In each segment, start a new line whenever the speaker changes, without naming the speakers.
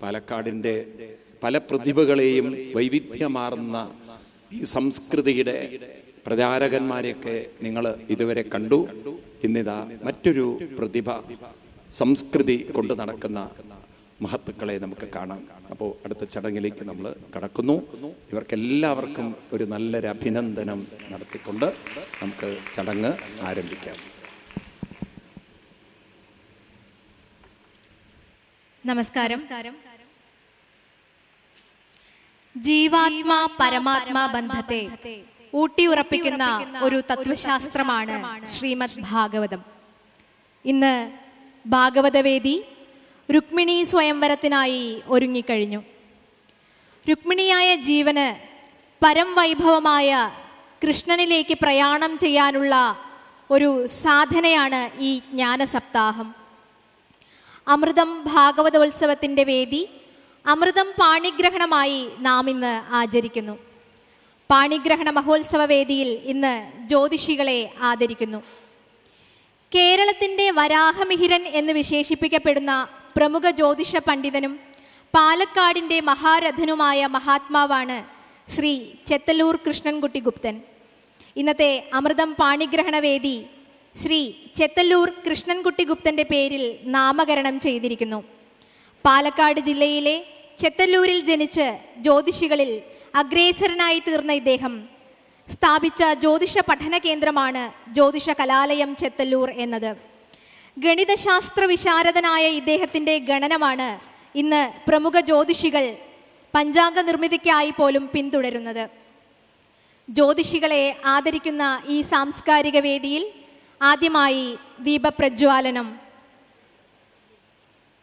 പാലക്കാടിന്റെ പല പ്രതിഭകളെയും വൈവിധ്യമാർന്ന ഈ സംസ്കൃതിയുടെ പ്രചാരകന്മാരെയൊക്കെ നിങ്ങൾ ഇതുവരെ കണ്ടു. ഇന്നിതാ മറ്റൊരു പ്രതിഭ സംസ്കൃതി കൊണ്ട് നടക്കുന്ന മഹത്തുക്കളെ നമുക്ക് കാണാം. അപ്പോൾ അടുത്ത ചടങ്ങിലേക്ക് നമ്മൾ കടക്കുന്നു. ഇവർക്കെല്ലാവർക്കും ഒരു നല്ലൊരു അഭിനന്ദനം നടത്തിക്കൊണ്ട് നമുക്ക് ചടങ്ങ് ആരംഭിക്കാം.
നമസ്കാരം. ജീവാത്മാ പരമാത്മാ ബന്ധത്തെ ഊട്ടിയുറപ്പിക്കുന്ന ഒരു തത്വശാസ്ത്രമാണ് ശ്രീമദ് ഭാഗവതം. ഇന്ന് ഭാഗവതവേദി രുക്മിണി സ്വയംവരത്തിനായി ഒരുങ്ങിക്കഴിഞ്ഞു. രുക്മിണിയായ ജീവന് പരം വൈഭവമായ കൃഷ്ണനിലേക്ക് പ്രയാണം ചെയ്യാനുള്ള ഒരു സാധനയാണ് ഈ ജ്ഞാനസപ്താഹം. അമൃതം ഭാഗവതോത്സവത്തിന്റെ വേദി അമൃതം പാണിഗ്രഹണമായി നാം ഇന്ന് ആചരിക്കുന്നു. പാണിഗ്രഹണ മഹോത്സവ വേദിയിൽ ഇന്ന് ജ്യോതിഷികളെ ആദരിക്കുന്നു. കേരളത്തിന്റെ വരാഹമിഹിരൻ എന്ന് വിശേഷിപ്പിക്കപ്പെടുന്ന പ്രമുഖ ജ്യോതിഷ പണ്ഡിതനും പാലക്കാടിന്റെ മഹാരഥനുമായ മഹാത്മാവാണ് ശ്രീ ചെത്തല്ലൂർ കൃഷ്ണൻകുട്ടി ഗുപ്തൻ. ഇന്നത്തെ അമൃതം പാണിഗ്രഹണ വേദി ശ്രീ ചെത്തല്ലൂർ കൃഷ്ണൻകുട്ടി ഗുപ്തന്റെ പേരിൽ നാമകരണം ചെയ്തിരിക്കുന്നു. പാലക്കാട് ജില്ലയിലെ ചെത്തല്ലൂരിൽ ജനിച്ച് ജ്യോതിഷികളിൽ അഗ്രേസരനായി തീർന്ന ഇദ്ദേഹം സ്ഥാപിച്ച ജ്യോതിഷ പഠന കേന്ദ്രമാണ് ജ്യോതിഷ കലാലയം ചെത്തല്ലൂർ എന്നത്. ഗണിതശാസ്ത്ര വിശാരദനായ ഇദ്ദേഹത്തിന്റെ ഗണനമാണ് ഇന്ന് പ്രമുഖ ജ്യോതിഷികൾ പഞ്ചാംഗ നിർമ്മിതിക്കായി പോലും പിന്തുടരുന്നത്. ജ്യോതിഷികളെ ആദരിക്കുന്ന ഈ സാംസ്കാരിക വേദിയിൽ ആദ്യമായി ദീപപ്രജ്വാലനം.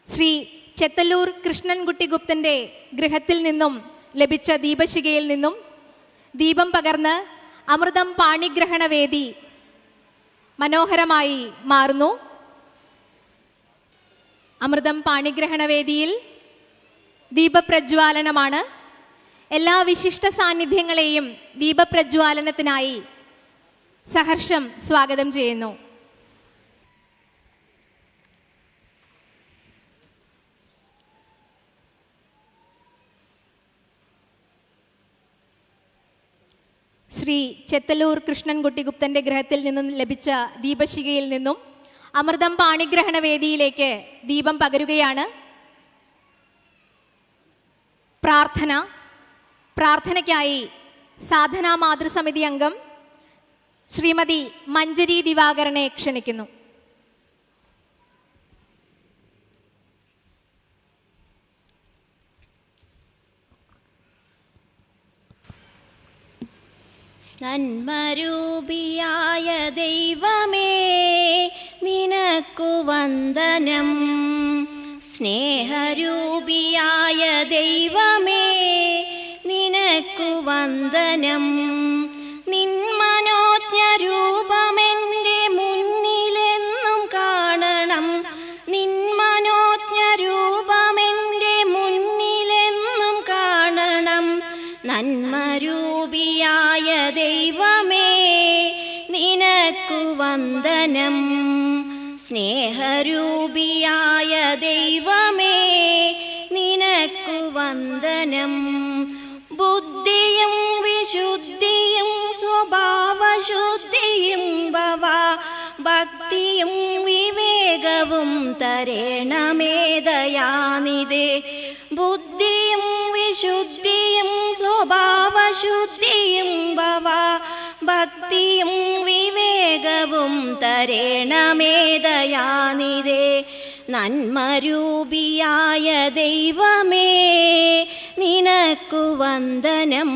ശ്രീ ചെത്തല്ലൂർ കൃഷ്ണൻകുട്ടി ഗുപ്തന്റെ ഗൃഹത്തിൽ നിന്നും ലഭിച്ച ദീപശികയിൽ നിന്നും ദീപം പകർന്ന് അമൃതം പാണിഗ്രഹണവേദി മനോഹരമായി മാറുന്നു. അമൃതം പാണിഗ്രഹണവേദിയിൽ ദീപപ്രജ്വാലനമാണ്. എല്ലാ വിശിഷ്ട സാന്നിധ്യങ്ങളെയും ദീപപ്രജ്വാലനത്തിനായി സഹർഷം സ്വാഗതം ചെയ്യുന്നു. ശ്രീ ചെത്തലൂർ കൃഷ്ണൻകുട്ടി ഗുപ്തന്റെ ഗ്രഹത്തിൽ നിന്നും ലഭിച്ച ദീപശികയിൽ നിന്നും അമൃതം പാണിഗ്രഹണ വേദിയിലേക്ക് ദീപം പകരുകയാണ്. പ്രാർത്ഥന പ്രാർത്ഥനയ്ക്കായി സാധനാ മാതൃസമിതി അംഗം ശ്രീമതി മഞ്ജരി ദിവാകരനെ ക്ഷണിക്കുന്നു.
നന്മരൂപിയായ ദൈവമേ നിനക്കു വന്ദനം. സ്നേഹരൂപിയായ ദൈവമേ നിനക്കു വന്ദനം. നന്മരൂപിയായ ദൈവമേ നിനക്കു വന്ദനം. സ്നേഹരൂപിയായ ദൈവമേ നിനക്കു വന്ദനം. ബുദ്ധിയും വിശുദ്ധിയും സ്വഭാവശുദ്ധിയും ഭവ ഭക്തിയും വിവേകവും തരേണമേതയാനിതേ ബുദ്ധിയും വിശുദ്ധിയും സ്വഭാവശുദ്ധിയും ഭവ ഭക്തിയും വിവേകവും തരേണമേതയാനിരേ നന്മരൂപിയായ ദൈവമേ നിനക്കു വന്ദനം.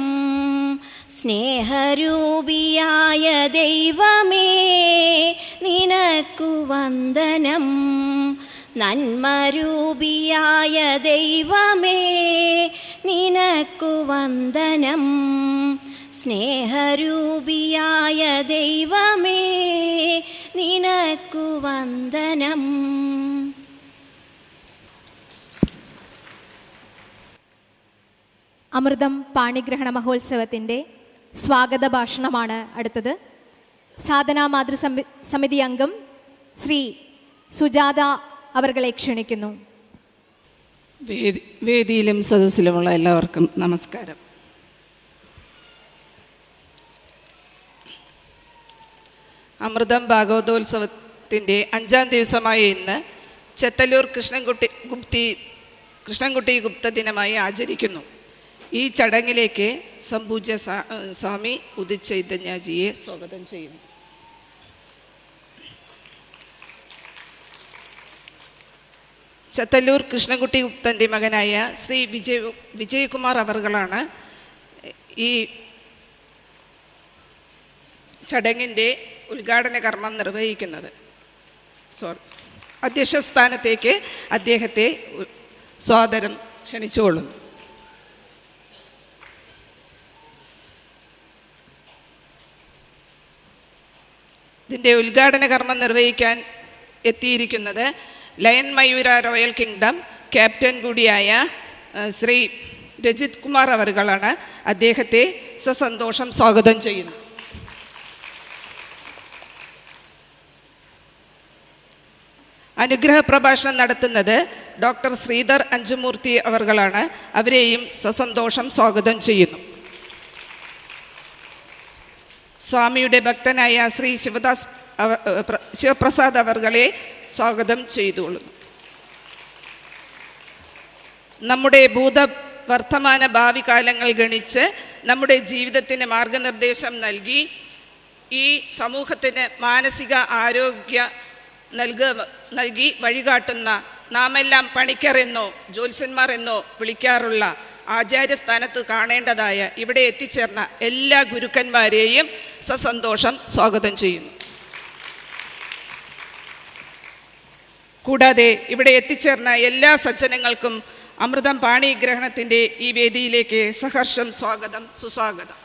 സ്നേഹരൂപിയായ ദൈവമേ നിനക്കു വന്ദനം. നന്മരൂപിയായ ദൈവമേ നിനക്കു വന്ദനം. സ്നേഹരൂപിയായ ദൈവമേ നിനക്കു വന്ദനം.
അമൃതം പാണിഗ്രഹണ മഹോത്സവത്തിന്റെ സ്വാഗത ഭാഷണമാണ് അടുത്തത്. സാധനാ മാതൃ സമിതി അംഗം ശ്രീ സുജാത അവർകളെ ക്ഷണിക്കുന്നു.
വേദി വേദിയിലും സദസ്സിലുമുള്ള എല്ലാവർക്കും നമസ്കാരം. അമൃതം ഭാഗവതോത്സവത്തിന്റെ അഞ്ചാം ദിവസമായ ഇന്ന് ചെത്തല്ലൂർ കൃഷ്ണൻകുട്ടി ഗുപ്തി കൃഷ്ണൻകുട്ടി ഗുപ്ത ദിനമായി ആചരിക്കുന്നു. ഈ ചടങ്ങിലേക്ക് സംപൂജ്യ സ്വാമി ഉദിച്ചൈതന്യജിയെ സ്വാഗതം ചെയ്യുന്നു. ചത്തല്ലൂർ കൃഷ്ണകുട്ടി ഗുപ്തന്റെ മകനായ ശ്രീ വിജയ് വിജയകുമാർ അവർകളാണ് ഈ ചടങ്ങിന്റെ ഉദ്ഘാടന കർമ്മം നിർവഹിക്കുന്നത്. സോറി അധ്യക്ഷ സ്ഥാനത്തേക്ക് അദ്ദേഹത്തെ സ്വാതരം ക്ഷണിച്ചുകൊള്ളുന്നു. ഇതിന്റെ ഉദ്ഘാടന കർമ്മം നിർവഹിക്കാൻ എത്തിയിരിക്കുന്നത് lion Mayura royal kingdom captain കൂടിയായ ശ്രീ രജിത് കുമാർ അവറുകളാണ് അദ്ദേഹത്തെ സസന്തോഷം സ്വാഗതം ചെയ്യുന്നു അനുഗ്രഹ പ്രഭാഷണം നടത്തുന്നത് ഡോക്ടർ ശ്രീധർ അഞ്ചുമൂർത്തി അവർകളാണ് അവരെയും സസന്തോഷം സ്വാഗതം ചെയ്യുന്നു. സ്വാമിയുടെ ഭക്തനായ ശ്രീ ശിവദാസ് അവ- പ്ര- ശിവപ്രസാദ് അവർകളെ സ്വാഗതം ചെയ്തുകൊള്ളുന്നു നമ്മുടെ ഭൂത വർത്തമാന ഭാവി കാലങ്ങൾ ഗണിച്ച് നമ്മുടെ ജീവിതത്തിന് മാർഗനിർദ്ദേശം നൽകി ഈ സമൂഹത്തിന് മാനസിക ആരോഗ്യ നൽക നൽകി വഴികാട്ടുന്ന നാമെല്ലാം പണിക്കർ എന്നോ ജ്യോത്സ്യന്മാർ എന്നോ വിളിക്കാറുള്ള ആചാര്യസ്ഥാനത്ത് കാണേണ്ടതായ ഇവിടെ എത്തിച്ചേർന്ന എല്ലാ ഗുരുക്കന്മാരെയും സസന്തോഷം സ്വാഗതം ചെയ്യുന്നു. കൂടാതെ ഇവിടെ എത്തിച്ചേർന്ന എല്ലാ സജ്ജനങ്ങൾക്കും അമൃതം പാണിഗ്രഹണത്തിന്റെ ഈ വേദിയിലേക്ക് സഹർഷം സ്വാഗതം സുസ്വാഗതം.